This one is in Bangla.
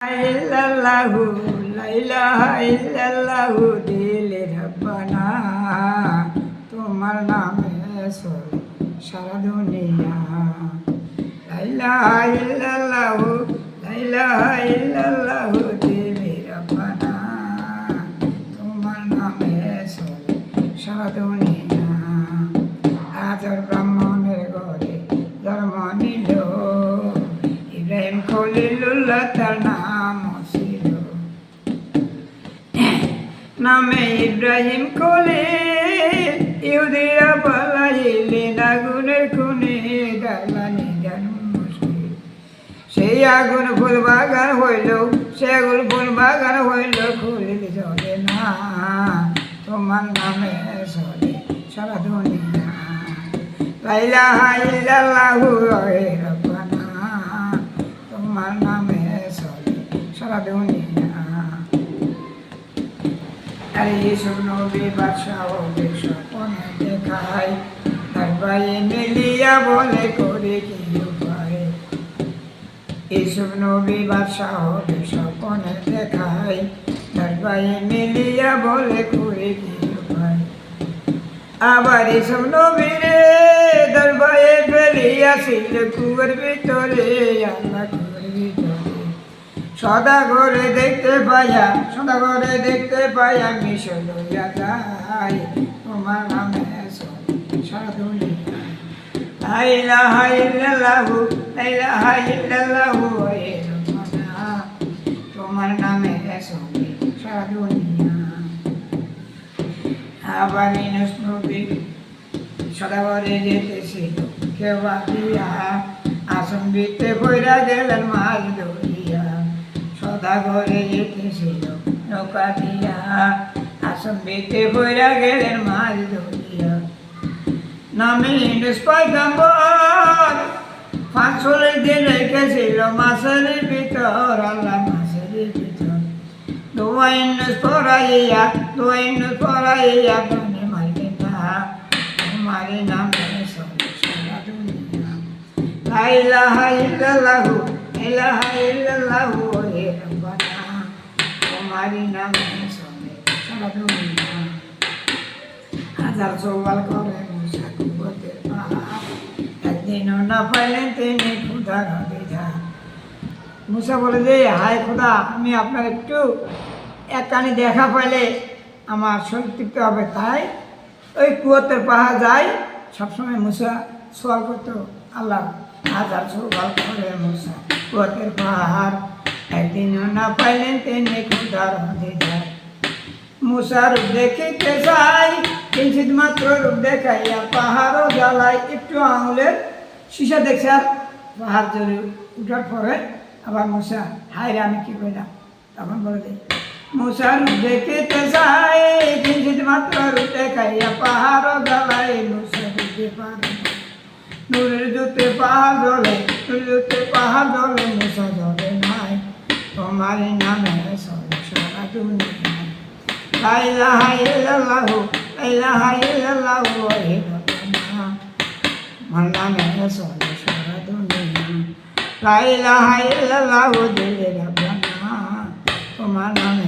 ইল্লাল্লাহু লা ইলাহা ইল্লাল্লাহু দিলে রব্বানা। তোমার নামে চলে সারা দুনিয়া। লা ইলাহা ইল্লাল্লাহু লা ইলাহা ইল্লাল্লাহু দিলে রব্বানা। তোমার নামে চলে সারা দুনিয়া। আজর ব্রাহ্মণের ঘরে জন্ম নিল। ইব্রাহিম খলিলুল্লাহ তার নাম ছিল নামে ইব্রাহিম খলিল ইহুদিরা পালাইলেন আগুনের খুনে জ্বালানি জান সেই আগুন ফুল বাগান হইল, সে আগুন ফুল বাগান হইল, খুলিল চলে না, তোমার নামে চলে সারা দুনিয়া। লাইলাহা ইল্লাল্লাহু হে রব্বানা, তোমার নামে চলে সারা দুনিয়া। আরে ইসু নবী বাদশাহ হবে স্বপনে দেখায় তার ভাই মিলিয়া বলে, করে কি নবী দেখায় মিলিয়া বলে, করে কি উপায়? আবার এসব নবীরে দরবারে ফেলিয়াছিল কুয়ার ভিতরে আল্লাহ কুয়ার ভিতরে সদা করে দেখতে পাইয়া সদা করে দেখতে পাইয়া তোমার নামে এ রব্বানা তোমার নামে আবার নবী সদাগরে যেতেছিল কেউ দিয়া আসন বিতে বইরা গেলেন মাছ ধরিয়া সদাগরে যেতেছিল নৌকা দিয়া আসন বিতে গেলেন মাছ ধরিয়া। নামে ইনস পয়গম্বর পাঁচশোলের দিন রেখেছিল মাছের ভিতর, আল্লাহ মাছের ভিতর। দুয়াইনুস পরাইয়া দুয়াইনুস পরাইয়া প্রাণে মারবে না তোমারে নামে চলে সারা দুনিয়া লা তোমারি নামে চলে সারা দুনিয়া হাজার সওয়াল করে মুসা কুবতের পাহাড় একদিনও না পাইলেন তিনি ক্ষুধার বিধা মুসা বলে যে হায় খোদা আমি আপনার একটু একখানি দেখা পাইলে আমার শরীর হবে তাই ওই কুয়তের পাহাড় যাই সবসময় মুসা সোয়াল করতো আল্লাহ হাজার সোয়াল করে মুসা কুয়তের পাহাড় একদিনও না পাইলেন তিনি ক্ষুধার হতে যায় মুসা রূপ দেখিতে চাই কিঞ্চিত মাত্র রূপ দেখাইয়া পাহাড়ও জ্বালাই একটু আঙুলের সীসা দেখছে আর পাহাড় জ্বলে উঠার পরে আবার মুসা হায় রে আমি কি করলাম তখন বলে দেয় মুসা রূপ দেখিতে চাই কিঞ্চিত মাত্র রূপ দেখাইয়া পাহাড়ও জ্বালাই মুসা বুঝতে পারে নূরের জুতে পাহাড় জ্বলে নূরের জুতে পাহাড় জ্বলে মুসা জ্বলে নাই তোমার নামে সরে সারা দুনিয়া। লা ইলাহা ইল্লাল্লাহু লা ইলাহা ইল্লাল্লাহু হে রব্বানা আমার নামে চলে সারা দুনিয়া। লা ইলাহা ইল্লাল্লাহু দিলে তোমার নামে